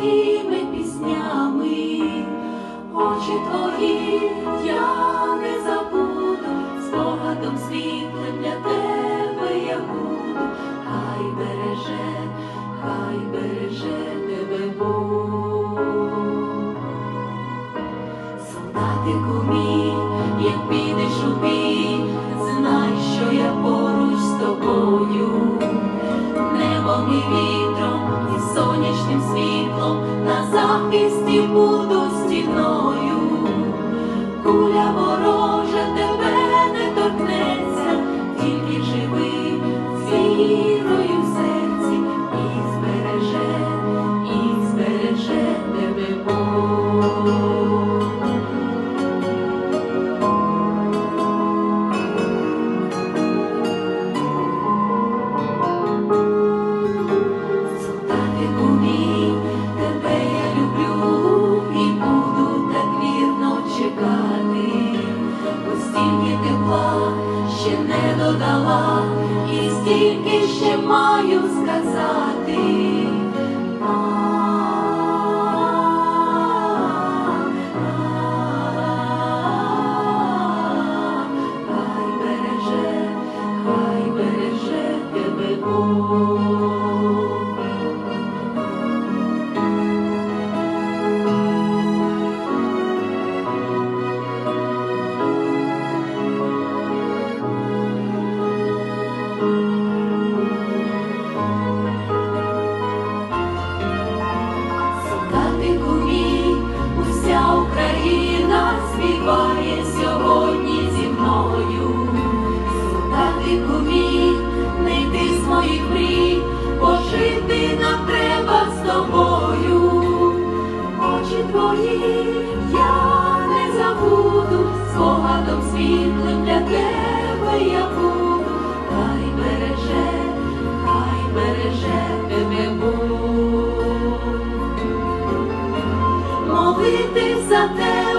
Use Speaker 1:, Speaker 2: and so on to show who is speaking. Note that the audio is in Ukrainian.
Speaker 1: своїми піснями. Очі твої я не забуду, спогадом світлим для тебе я буду, хай береже, хай береже тебе Бог. Солдатику мій, як підеш у бій, знай, що я поруч з тобою, вітром, і сонячним світлом на захисті буду стіною. Куля ворожа ще не додала, і стільки ще маю сказати. Жити нам треба з тобою. Очі твої я не забуду, спогадом світлим для тебе я буду. Хай береже, хай береже тебе Бог молити за те,